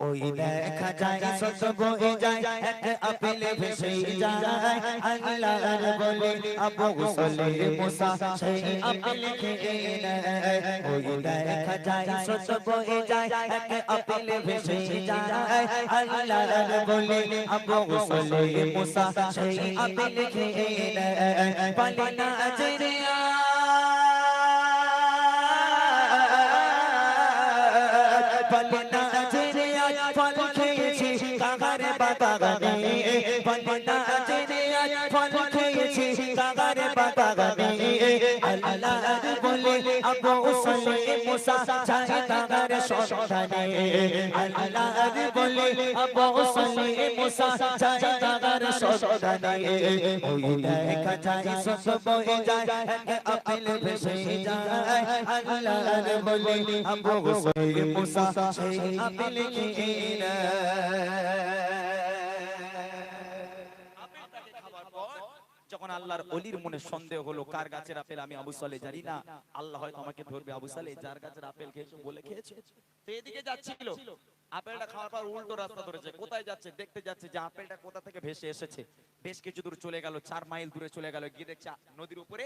ওই দেখা যায় শত বয়ে যায় এক আপেলে ভেসে যায় আল্লাহর বলে আবু গোসলে মুসা সেই আপেল খেয়ে নেয় ওই দেখা যায় শত বয়ে যায় এক আপেলে ভেসে যায় আল্লাহর বলে আবু গোসলে মুসা সেই আপেল খেয়ে নেয় পালিনা জেরিয়া পালিনা জেরিয়া ফল খেয়েছি কাগারে বাগানে পালিনা আবু উসলে মুসা চাই কাগারে সন্ধানে। আল্লাহর বলে, আবু উসলে মুসা চাই কাগারে সন্ধানে। ওই দেখা যায়, সব বয়ে যায়, এক ভেসে যায়। আল্লাহর বলে, আবু উসলে মুসা সেই আপেল খেয়ে আপেলটাকে আল্লাহর অলির মনে সন্দেহ হলো, কার গাছের আপেল আমি আবু সালে জানি না। আল্লাহ হয়তো আমাকে ধরবে আবু সালে, যার গাছের আপেল খেয়েছো বলে খেয়েছে। এদিকে যাচ্ছিল। আপেলটা খাওয়ার পর উল্টো রাস্তা ধরেছে। কোথায় যাচ্ছে? দেখতে যাচ্ছে যে আপেলটা কোথা থেকে ভেসে এসেছে। বেশ কিছু দূর চলে গেল, চার মাইল দূরে চলে গেল। গিয়ে দেখছে নদীর উপরে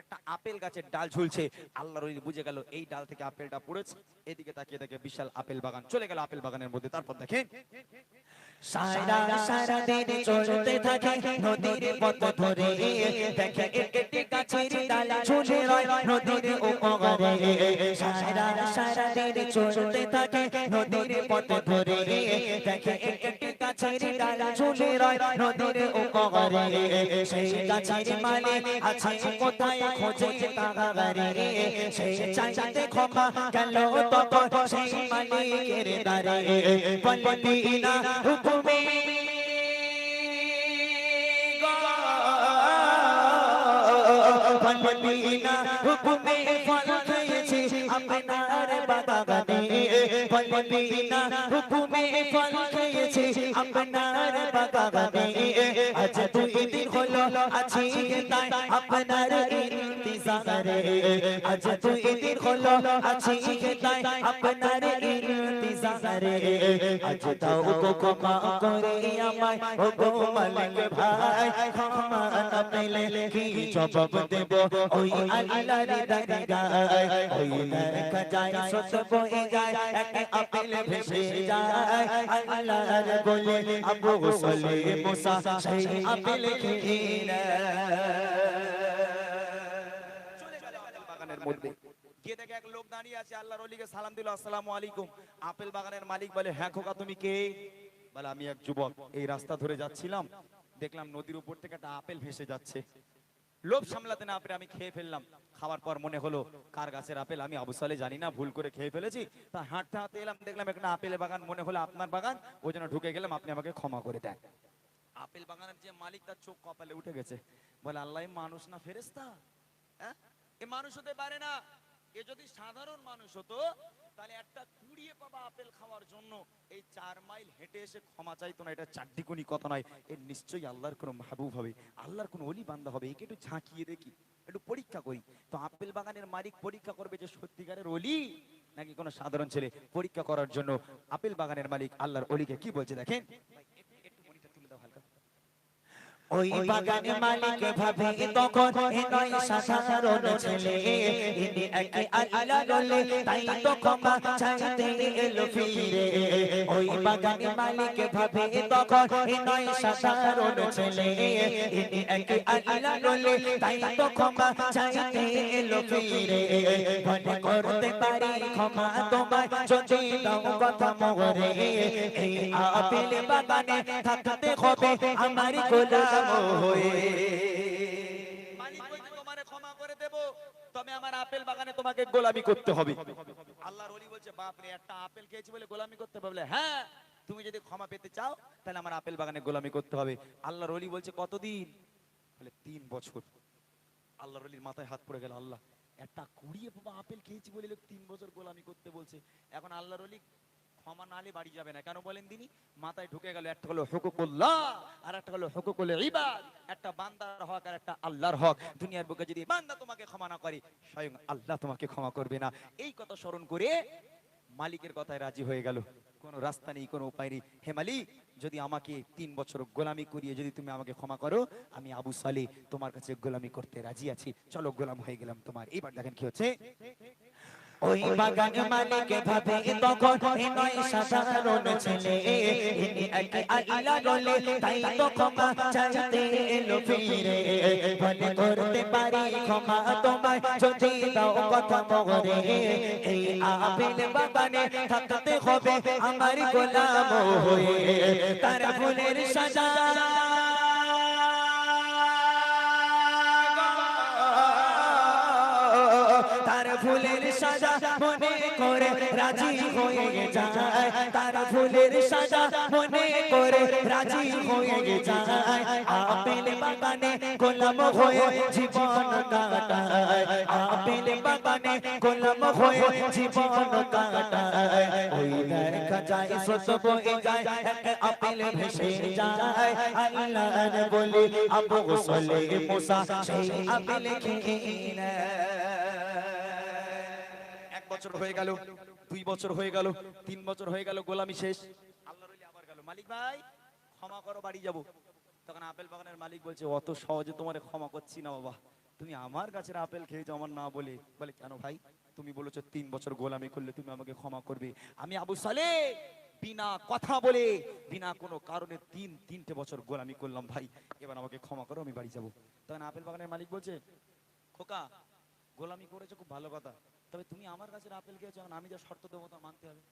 একটা আপেল গাছের ডাল ঝুলছে। আল্লাহর ওলি বুঝে গেল, এই ডাল থেকে আপেলটা পড়েছে। এদিকে তাকিয়ে দেখে বিশাল আপেল বাগান। চলে গেল আপেল বাগানের মধ্যে। তারপর দেখেন সারা সারা দিন চলতে থাকে, নদীর পথ ধরে দেখে একটি গাছের ডাল ঝুলে রয়, নদীর উপরে। সারা সারা দিন চলতে থাকে, নদীর পথ ধরে দেখে একটি গাছের ডাল ঝুলে রয়, নদীর উপরে। সেই গাছের মালিক আছে কোথায় খোঁজে তাগারে সেই চাইতে ক্ষমা গেল তখন, সেই মালিকের দ্বারে। পল্লিনা হুকুমে পল্লিনা হুকুমে ফল খেয়েছি আপনার বাগানে পল্লিনা হুকুমে ফল খেয়েছি আপনার বাগানে আজ দুই দিন হলো আছি তাই আপনার ইন্তজারে আজ দুই দিন হলো আছি তাই আপনার ইন্তজারে আজ তাও গো ক্ষমা করে আমায় ও গো মালিক ভাই ক্ষমা পেলে কি জবাব দেব ওই আল্লাহর ওই দেখা যায় সত বয়ে যায় এক আপেল ভেসে যায় আল্লাহর বলে আবু গোসলে মুসা সেই আপেল বাগানের মধ্যে গিয়ে দেখে এক লোক দাঁড়িয়ে আছে আল্লাহর ওলিকে সালাম দিল আসসালামু আলাইকুম আপেল বাগানের মালিক বলে হ্যাঁ খোকা তুমি কে বলে আমি এক যুবক এই রাস্তা ধরে যাচ্ছিলাম দেখলাম নদীর উপর থেকে একটা আপেল ভেসে যাচ্ছে। লোভ সামলাতে না পেরে আমি খেয়ে ফেললাম। খাওয়ার পর মনে হলো, কার গাছের আপেল? আমি আবু জানি না, ভুল করে খেয়ে ফেলেছি। তা হাঁটতে হাঁটতে এলাম, দেখলাম একটা আপেলের বাগান। মনে হলো, আপনার বাগান? ওই জন্য ঢুকে গেলাম, আপনি আমাকে ক্ষমা করে দেন। আপেল বাগানের যে মালিক, তার চোখ কপালে উঠে গেছে। বলে, আল্লাহ মানুষ না ফেরেস্তা হ্যাঁ? এ মানুষ হতে পারে না। এ যদি সাধারণ মানুষ হতো, তাহলে একটা কুড়িয়ে পাবা আপেল খাওয়ার জন্য এই চার মাইল হেঁটে এসে ক্ষমা চাইতো না, এটা চারটিকুনি কথা নয় এর নিশ্চয়ই আল্লাহর কোনো মাহবুব হবে, আল্লাহর কোনো অলি বান্দা হবে, একে একটু ঝাঁকিয়ে দেখি, একটু পরীক্ষা করি। তো আপেল বাগানের মালিক পরীক্ষা করবে যে সত্যিকারের অলি নাকি কোনো সাধারণ ছেলে? পরীক্ষা করার জন্য আপেল বাগানের মালিক আল্লাহর অলিকে কি বলছে দেখেন একটু মনিটর তুলে দাও হালকা ওই বাগানে মালিক ভাবে তখন এ নয় সাধারণ ছেলে। ইনি একে আল্লাহ বলে তাই তো ক্ষমা চাইতে এলো ফিরে। ওই বাগানে মালিক ভাবে তখন এ নয় সাধারণ ছেলে। ইনি একে আল্লাহ বলে তাই তো ক্ষমা চাইতে এলো ফিরে। মনে করতে পারি ক্ষমা তোমায় যদি দাও কথা মরে এই আপেল বাগানে থাকতে হবে আমার গোলাম হয়ে। মালিক বলছে তোমারে ক্ষমা করে দেব। তবে আমার আপেল বাগানে তোমাকে গোলামি করতে হবে। আল্লাহর ওলি বলছে বাপ রে একটা আপেল খেয়েছি বলে গোলামি করতে হবে? হ্যাঁ তুমি যদি ক্ষমা পেতে চাও তাহলে আমার আপেল বাগানে গোলামি করতে হবে। আল্লাহর ওলি বলছে কতদিন? বলে তিন বছর। আল্লাহর ওলির মাথায় হাত পড়ে গেল আল্লাহ একটা কুড়িয়ে বাবা আপেল খেয়েছি বলে লোক তিন বছর গোলামি করতে বলছে। এখন আল্লাহর ওলি ক্ষমা নালে বাড়ি যাবে না। কেন বলেন তিনি মাথায় ঢুকে গেল, একটা হলো হুকুকুল্লাহ আর একটা হলো হুকুকুল ইবাদ। একটা বান্দার হক আর একটা আল্লাহর হক। দুনিয়ার বুকে যদি বান্দা তোমাকে ক্ষমা না করে, স্বয়ং আল্লাহ তোমাকে ক্ষমা করবে না। এই কথা স্মরণ করে মালিকের কথায় রাজি হয়ে গেল। কোনো রাস্তা নেই, কোনো উপায় নেই। হে মালিক, যদি আমাকে তিন বছর গোলামি করিয়ে যদি তুমি আমাকে ক্ষমা করো, আমি আবু সালে তোমার কাছে গোলামি করতে রাজি আছি। চলো গোলাম হয়ে গেলাম তোমার। এবার দেখেন কি হচ্ছে। ওই বাগান মালিক ভাবে তখন নয় সাধারণ ছেলে। ইনি একে আইলা বলে তাই তো ক্ষমা চাইতে এলো ফিরে। বলে করতে পারি ক্ষমা তোমায়, যদি দাও কথা মরে এই আপেল বাগানে থাকতে হবে আমার গোলাম হয়ে। তার ফুলের সাজা ফুলের সাজা মনে করে রাজি হয়ে যায়। তার ফুলের সাজা মনে করে রাজি হয়ে যায়। আপেল বাগানে গোলাম হয়ে জীবন কাটায়। আপেল বাগানে গোলাম হয়ে জীবন কাটায়। ওই দেখা যায় সত বয়ে যায় আপেল ভেসে যায়। আল্লাহর বলি আবু সলে মুসা সেই আপেল খেয়ে নেয় বছর হয়ে গেল, দুই বছর হয়ে গেল, তিন বছর হয়ে গেল, গোলামি শেষ। আল্লাহ আবার গেল। মালিক ভাই, ক্ষমা করো, বাড়ি যাব। তখন আপেল বাগানের মালিক বলছে, অত সহজে তোমারে ক্ষমা করছি না বাবা। তুমি আমার গাছের আপেল খেয়েছো, আমার না বলে। বলে, কেন ভাই? তুমি বলেছ তিন বছর গোলামি করলে তুমি আমাকে ক্ষমা করবে। আমি আবু সালে বিনা কথা বলে, বিনা কোনো কারণে তিন, তিনটে বছর গোলামি করলাম ভাই। এবার আমাকে ক্ষমা করো, আমি বাড়ি যাব। তখন আপেল বাগানের মালিক বলছে, খোকা, গোলামি করেছ, খুব ভালো কথা। তবে তুমি আমার কাছে আপেল খেয়েছো, এখন আমি যা শর্ত দেবো তা মানতে হবে।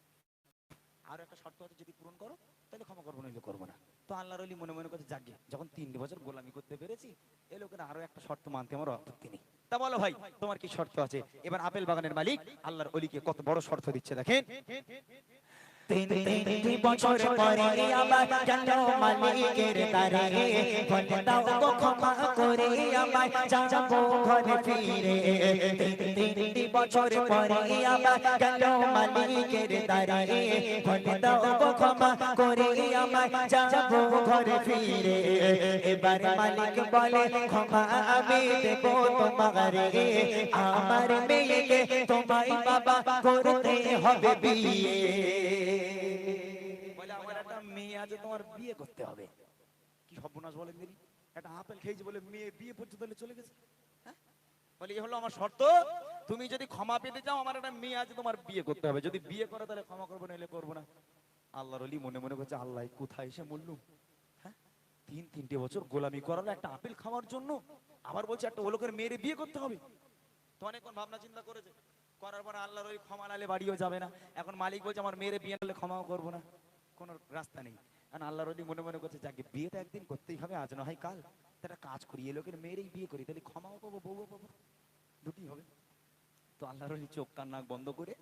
আর একটা শর্ত আছে, যদি পূরণ করো, তাহলে ক্ষমা করব, নইলে করব না। তো আল্লাহর অলি মনে মনে করছে জাগে যখন তিন বছর গোলামি করতে পেরেছি, এ লোকের আরও একটা শর্ত মানতে আমার আপত্তি নেই। তা বলো ভাই, তোমার কি শর্ত আছে? এবার আপেল বাগানের মালিক আল্লাহর অলিকে কত বড় শর্ত দিচ্ছে দেখেন। তিন তিনটি বছর পরে আবার গেল মালিকের তারে বলে গো ক্ষমা করে আমায় যাব ঘরে ফিরে। তিন তিনটি বছর পরে আবার গেল মালিকের তারে বলে গো ক্ষমা করে আমায় যাব ঘরে ফিরে। এবার মালিক বলে, ক্ষমা আমি দেবো তোমারে। আমার মেয়েকে তোমায় বাবা করতে হবে বিয়ে। হ্যাঁ? আল্লাহ কোথায় এসে মরলুম হ্যাঁ? তিন তিনটে বছর গোলামি করালো একটা আপেল খাওয়ার জন্য। আবার বলছে, একটা ওলোকের মেয়ের বিয়ে করতে হবে। তো অনেকক্ষণ ভাবনা চিন্তা করেছে। করার পর আল্লাহর ওই ক্ষমা নালে বাড়িও যাবে না। এখন মালিক বলছে, আমার মেয়ের বিয়ে হলে ক্ষমাও করব না। কোনো রাস্তা নেই। কারণ আল্লাহর ওলি মনে মনে করছে, যাকে বিয়ে তো একদিন করতেই হবে, আজ না হয় কাল। তা একটা কাজ করি, এ লোকের মেয়েরই বিয়ে করি, তাহলে ক্ষমাও পাবো, বউও পাবো দুটি হবে। তো আল্লাহর ওলি চোখ, কান, নাক বন্ধ করে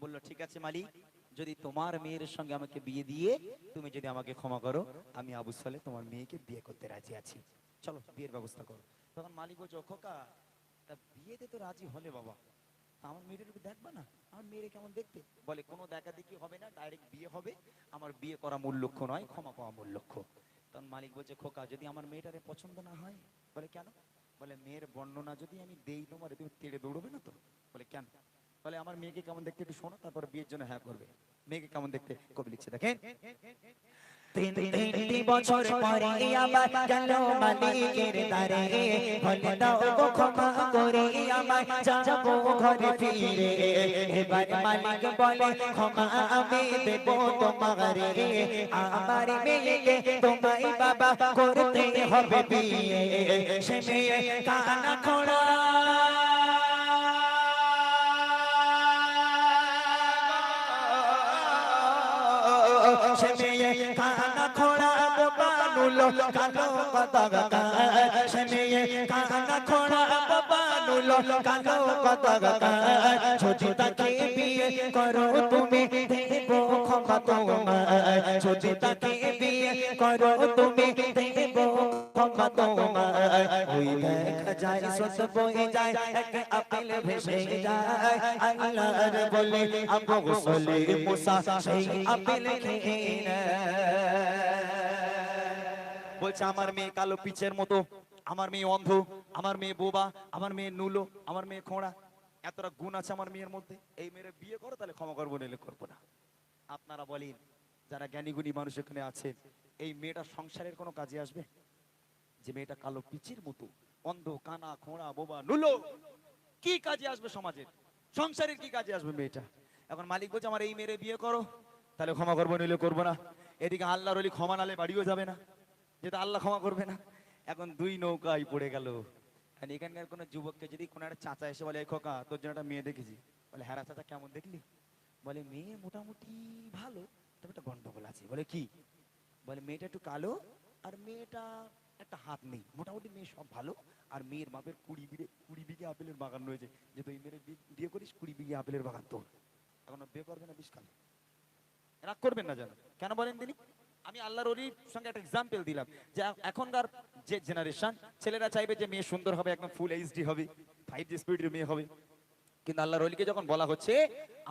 বলল, ঠিক আছে মালিক, যদি তোমার মেয়ের সঙ্গে আমাকে বিয়ে দিয়ে তুমি যদি আমাকে ক্ষমা করো, আমি আবু সালে তোমার মেয়েকে বিয়ে করতে রাজি আছি। চলো, বিয়ের ব্যবস্থা করো। তখন মালিক বলছে, "ও খোকা, তা বিয়েতে তো রাজি হলে বাবা। আমার মেয়েটা একটু দেখবা না? আমার মেয়ের কেমন দেখতে? বলে, কোনো দেখা দেখি হবে না ডাইরেক্ট বিয়ে হবে। আমার বিয়ে করা মূল লক্ষ্য নয়, ক্ষমা পাওয়া মূল লক্ষ্য। তখন মালিক বলছে, খোকা, যদি আমার মেয়েটারে পছন্দ না হয়, বলে, কেন? বলে, মেয়ের বর্ণনা যদি আমি দেই, তোমার তুমি তেড়ে দৌড়বে না তো? বলে, কেন? বলে, আমার মেয়েকে কেমন দেখতে একটু শোনো, তারপর বিয়ের জন্য হ্যাঁ করবে। মেয়েকে কেমন দেখতে কবি লিখছে, দেখেন। তিন তিনটি বছর পরে আবার গেল মালিকের দ্বারে বলে দাও গো ক্ষমা করে আমায় যাব ঘরে ফিরে এবার মালিক বলে ক্ষমা আমি দেব তোমারে আমার মেয়েকে তোমায় বাবা করতে হবে বিয়ে সে মেয়ে কানা খোড়া বানুলো কালো কদগা সে মেয়ে কানা খোড়া বানুলো কালো কদগা ছোটি তাকে বিয়ে করো তুমি, দেব ক্ষমা তোমায়। তাকে বিয়ে করো তুমি, দেব ক্ষমা ওই দেখা যায় সত বয়ে যায়, এক আপেল ভেসে যায়। আল্লাহর বলে, আবু গোসলে মুসা সেই আপেল খেয়ে নেয়। বলছে, আমার মেয়ে কালো পিচের মতো, আমার মেয়ে অন্ধ, আমার মেয়ে বোবা, আমার মেয়ে নুলো, আমার মেয়ে খোঁড়া। এতটা গুণ আছে আমার মেয়ের মধ্যে। এই মেয়ের বিয়ে করো, তাহলে ক্ষমা করব নিলে করব না। আপনারা বলেন, যারা জ্ঞানীগুণী মানুষ এখানে আছে, এই মেয়েটা সংসারের কোনো কাজে আসবে? যে মেয়েটা কালো পিচির মতো, অন্ধ, কানা, খোঁড়া, বোবা, নুলো, কি কাজে আসবে সমাজের? সংসারের কি কাজে আসবে মেয়েটা? এখন মালিক বলছে, আমার এই মেয়েরে বিয়ে করো, তাহলে ক্ষমা করব নিলে করব না। এদিকে আল্লাহর ক্ষমা নালে বাড়িও যাবে না। যেটা আল্লাহ ক্ষমা করবে না। এখন দুই নৌকায় পড়ে গেল। আর এখানকার কোনো যুবককে যদি কোনো একটা চাচা এসে বলে, "এই খোকা, তোর জন্য একটা মেয়ে দেখেছি। বলে হ্যাঁ চাচা, কেমন দেখলি? বলে, মেয়ে মোটামুটি ভালো, তবে একটা গন্ডগোল আছে। বলে, কি? বলে, মেয়েটা একটু কালো আর মেয়েটা একটা হাত নেই। মোটামুটি মেয়ে সব ভালো আর মেয়ের বাপের কুড়ি বিঘে কুড়ি বিঘে আপেলের বাগান রয়েছে। যে তুই মেয়ের বিয়ে করিস, কুড়ি বিঘে আপেলের বাগান তোর। এখন বিয়ে করবে না বিষ রাগ করবেন না যেন। কেন বলেন তিনি? আমি আল্লাহর অলির সঙ্গে একটা এক্সাম্পল দিলাম, যে এখনকার যে জেনারেশন ছেলেরা চাইবে যে মেয়ে সুন্দর হবে, একদম ফুল এইচডি হবে ফাইভ জি স্পিডের মেয়ে হবে। কিন্তু আল্লাহর অলিকে যখন বলা হচ্ছে,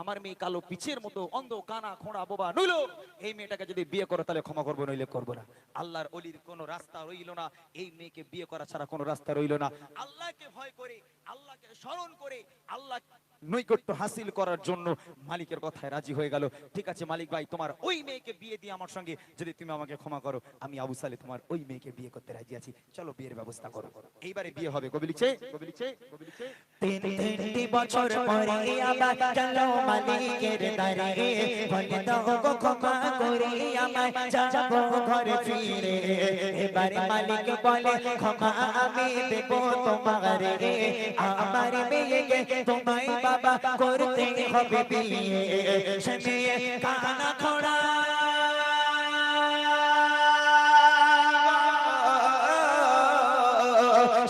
আমার মেয়ে কালো পিছের মতো, অন্ধ, কানা, খোঁড়া, বোবা, নইলো, এই মেয়েটাকে যদি বিয়ে করো, তাহলে ক্ষমা করব, নইলে করব না। আল্লাহর অলির কোনো রাস্তা রইল না, এই মেয়েকে বিয়ে করা ছাড়া কোনো রাস্তা রইল না। আল্লাহকে ভয় করে আল্লাহকে স্মরণ করে আল্লাহ নৈকট্য হাসিল করার জন্য মালিকের কথায় রাজি হয়ে গেল। ঠিক আছে মালিক ভাই তোমার ওই মেয়েকে বিয়ে দিয়ে আমার সঙ্গে যদি তুমি আমাকে ক্ষমা করো আমি আবু সালে তোমার ওই মেয়েকে বিয়ে করতে রাজি আছি। চলো বিয়ের ব্যবস্থা করো। এইবারে বিয়ে হবে কবি লিখছে? কবি লিখছে? কবি লিখছে? তিন তিনটি বছর পরে আবার গেল মালিকের দ্বারে বলে দাও গো ক্ষমা করে আমায় যাব ঘরে ফিরে। এবারে মালিক বলে ক্ষমা আমি দেব তোমারে আমার মেয়েকে তোমায় বাবা করতে হবে বিয়ে সে মেয়ে কানা খোড়া।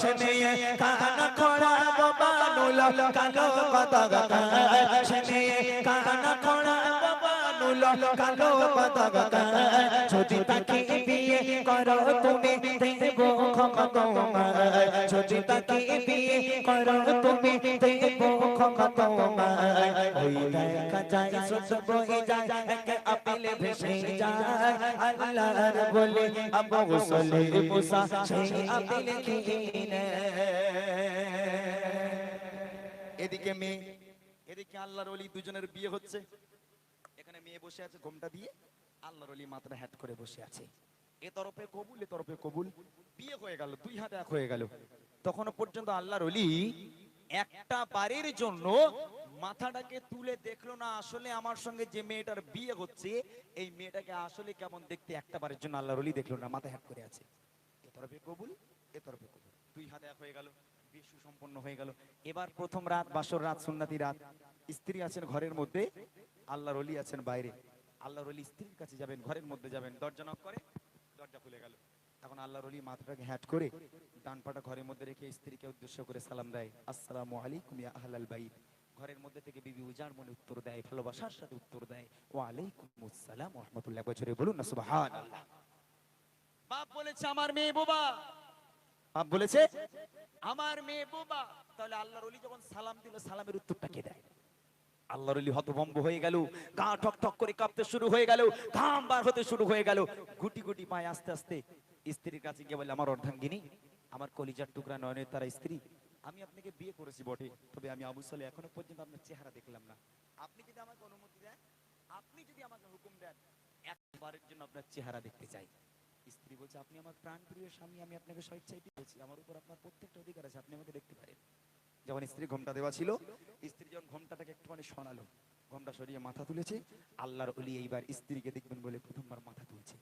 সে মেয়ে কানা খোড়া বাবা নুলো কালো কথা সে মেয়ে কানা খোড়া। নুলো কালো গাতা যদি তাকে বিয়ে করো তুমি যদি তাকে বিয়ে করো তুমি ওই দেখা যায় যায়, এক আপিলে ভেসে যায়। আল্লাহর বলে, আবু গোসলে মুসা, সেই আপিলে কিনে এদিকে মেয়ে, এদিকে আল্লাহর অলি দুজনের বিয়ে হচ্ছে। মেয়ে বসে আছে, ঘোমটা দিয়ে আল্লাহর অলি মাথাটা হ্যাট করে বসে আছে। এ তরফে কবুল, এ তরফে কবুল। বিয়ে হয়ে গেল, দুই হাতে এক হয়ে গেল। তখনও পর্যন্ত আল্লাহর অলি একটা বারের জন্য মাথাটাকে তুলে দেখল না, আসলে আমার সঙ্গে যে মেয়েটার বিয়ে হচ্ছে, এই মেয়েটাকে আসলে কেমন দেখতে একটা বারের জন্য আল্লাহর অলি দেখল না মাথা হ্যাট করে আছে। এ তরফে কবুল, এ তরফে কবুল। দুই হাতে এক হয়ে গেল। বিয়ে সুসম্পন্ন হয়ে গেল। এবার প্রথম রাত, বাসর রাত, সুন্নাতি রাত। স্ত্রী আছেন ঘরের মধ্যে, আল্লাহর অলি আছেন বাইরে। আল্লাহর অলি স্ত্রীর কাছে যাবেন, ঘরের মধ্যে যাবেন। দরজা নক করে, দরজা খুলে গেল। তখন আল্লাহর অলি মাথাটাকে হ্যাট করে, ডান পাটা ঘরের মধ্যে রেখে স্ত্রীকে উদ্দেশ্য করে সালাম দেয়, আসসালামু আলাইকুম আহলাল বাইত। ঘরের মধ্যে থেকে বিবি উজার মনে উত্তর দেয়, ভালোবাসার সাথে উত্তর দেয়, ওয়া আলাইকুম আসসালাম রাহমাতুল্লাহ। বছরে বলুন না, সুবহানাল্লাহ। বাপ বলেছে, আমার মেয়ে বোবা। বলেছে, আমার মেয়ে বোবা। তাহলে আল্লাহর অলি যখন সালাম দিল, সালামের উত্তরটা কে দেয়? আল্লাহর অলি হতভম্ব হয়ে গেল, গা ঠক ঠক করে কাঁপতে শুরু হয়ে গেল, ঘাম বার হতে শুরু হয়ে গেল, গুটি গুটি পায়ে আস্তে আস্তে স্ত্রীর কাছে গিয়ে বলে, আমার অর্ধাঙ্গিনী, আমার কলিজার টুকরা নয়নের তারা স্ত্রী, আমি আপনাকে বিয়ে করেছি বটে, তবে আমি আবু সালে এখনও পর্যন্ত আপনার চেহারা দেখলাম না। আপনি যদি আমাকে অনুমতি দেন, আপনি যদি আমাকে হুকুম দেন একবারের জন্য আপনার চেহারা দেখতে চাই। স্ত্রী বলছে, আপনি আমার প্রাণ প্রিয় স্বামী, আমি আপনাকে স্বেচ্ছায় দিয়েছি আমার উপর আপনার প্রত্যেকটা অধিকার আছে, আপনি আমাকে দেখতে পারেন। যখন স্ত্রী ঘোমটা দেওয়া ছিল, স্ত্রী যখন ঘোমটাটাকে একটুখানি সরালো, ঘোমটা সরিয়ে মাথা তুলেছে, আল্লাহর অলি এইবার স্ত্রীকে দেখবেন বলে প্রথমবার মাথা তুলছে।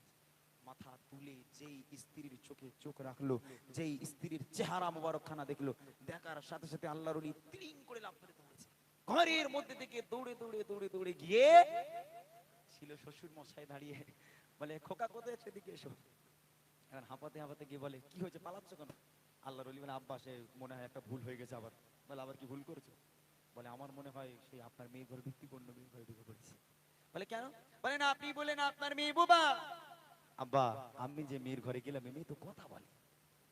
মাথা তুলে যেই স্ত্রীর চোখে চোখ রাখল, যেই স্ত্রীর চেহারা মোবারকখানা দেখল, দেখার সাথে সাথে আল্লাহর অলি তিরিং করে লাভ করে ধরেছে। ঘরের মধ্যে থেকে দৌড়ে দৌড়ে দৌড়ে দৌড়ে গিয়ে ছিল শ্বশুর মশাই দাঁড়িয়ে বলে, খোকা, কোথায় সেদিকে এসো। এখন হাঁপাতে হাঁপাতে গিয়ে বলে, কি হয়েছে? পালাচ্ছ কেন? আল্লাহর অলি বলে, আব্বা মনে হয় একটা ভুল হয়ে গেছে আবার। বলে, আবার কি ভুল করেছ? বলে, আমার মনে হয় সেই আপনার মেয়ে ঘর ভিত্তি অন্য মেয়ে ঘরে ঢুকে পড়েছে। বলে, কেন? বলে, না, আপনি বলেন আপনার মেয়ে বোবা। আব্বা, আমি যে মেয়ের ঘরে গেলাম মেয়ে তো কথা বলে।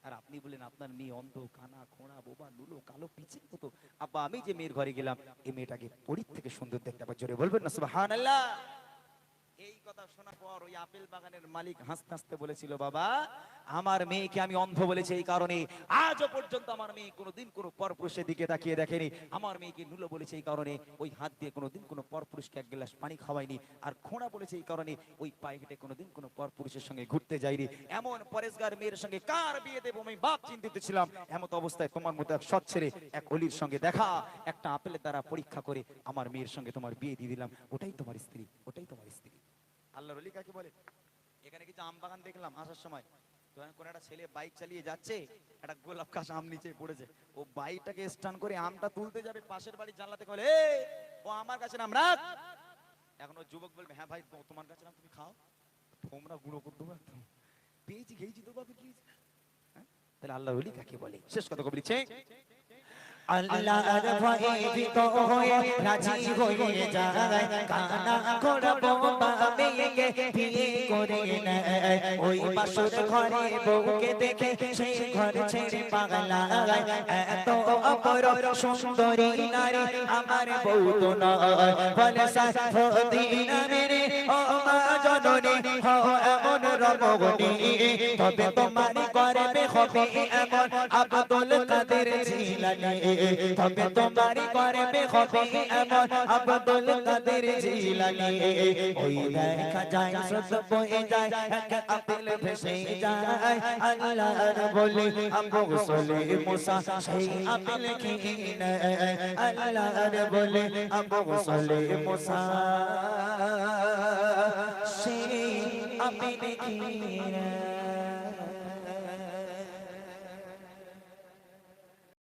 আর আপনি বলেন আপনার মেয়ে অন্ধ, কানা, খোঁড়া, বোবা লুলো কালো পিছিয়ে মতো। আব্বা, আমি যে মেয়ের ঘরে গেলাম এই মেয়েটাকে পরিত থেকে সুন্দর দেখতে আবার জোরে বলবেন না, সুবহানাল্লাহ। এই কথা শোনার পর ওই আপেল বাগানের মালিক হাসতে হাসতে বলেছিল, বাবা, আমার মেয়েকে আমি অন্ধ বলেছি এই কারণে। আজও পর্যন্ত আমার মেয়ে কোনোদিন কোনো পরপুরুষের দিকে তাকিয়ে দেখেনি। আমার মেয়েকে নুলো বলেছে এই কারণে। ওই হাত দিয়ে কোনোদিন কোনো পরপুরুষকে এক গ্লাস পানি খাওয়াইনি আর খোঁড়া বলেছে এই কারণে ওই পায়ে হেঁটে কোনোদিন কোনো পরপুরুষের সঙ্গে ঘুরতে যাইনি এমন পরেশগার মেয়ের সঙ্গে কার বিয়ে দেবো? আমি বাপ চিন্তিত ছিলাম। এমন অবস্থায় তোমার মতো এক সৎ ছেলে, এক অলির সঙ্গে দেখা, একটা আপেলের দ্বারা পরীক্ষা করে আমার মেয়ের সঙ্গে তোমার বিয়ে দিয়ে দিলাম। ওটাই তোমার স্ত্রী, ওটাই তোমার স্ত্রী। আল্লাহর অলি কাকে বলে? এখানে কিছু আম বাগান দেখলাম আসার সময়। কোন একটা ছেলে বাইক চালিয়ে যাচ্ছে, একটা গোলাপ গাছ আম নিচে পড়েছে। ও বাইকটাকে স্টান করে আমটা তুলতে যাবে পাশের বাড়ির জানলা থেকে বলে ও আমার কাছে নাম রাখ। এখন ও যুবক বলবে হ্যাঁ ভাই তোমার কাছে নাম তুমি খাও। তোমরা গুঁড়ো করে দেবো একদম। পেয়েছি, খেয়েছি তো বাবু কি? তাহলে আল্লাহ কাকে বলে? শেষ কথা বলিছে আল্লাহর ভয়ে ভীত হয়ে রাজি হয়ে যায়। কানা করব মেয়েকে বিয়ে করে নেয়। ওই বাসর ঘরে বউকে দেখে সেই ঘর ছেড়ে পাগলা এত অপর সুন্দরী নারী আমার বউ তো নয়। বলে সাফদিনা মেরে ও মা জননী হও এমন রমণী। তবে তোমার করবে হবে এমন আব্দুল কাদের জিলানী তবে তোমার করবে হবে এমন আব্দুল কাদের জিলানী ওই দেখা যায় সব বয়ে যায়, এক আপেল ভেসে যায়। আল্লাহর বলে, আবু সলে মুসা সেই আপেল কিনে। আল্লাহর বলে, আবু সলে মুসা সেই দেখি কিনে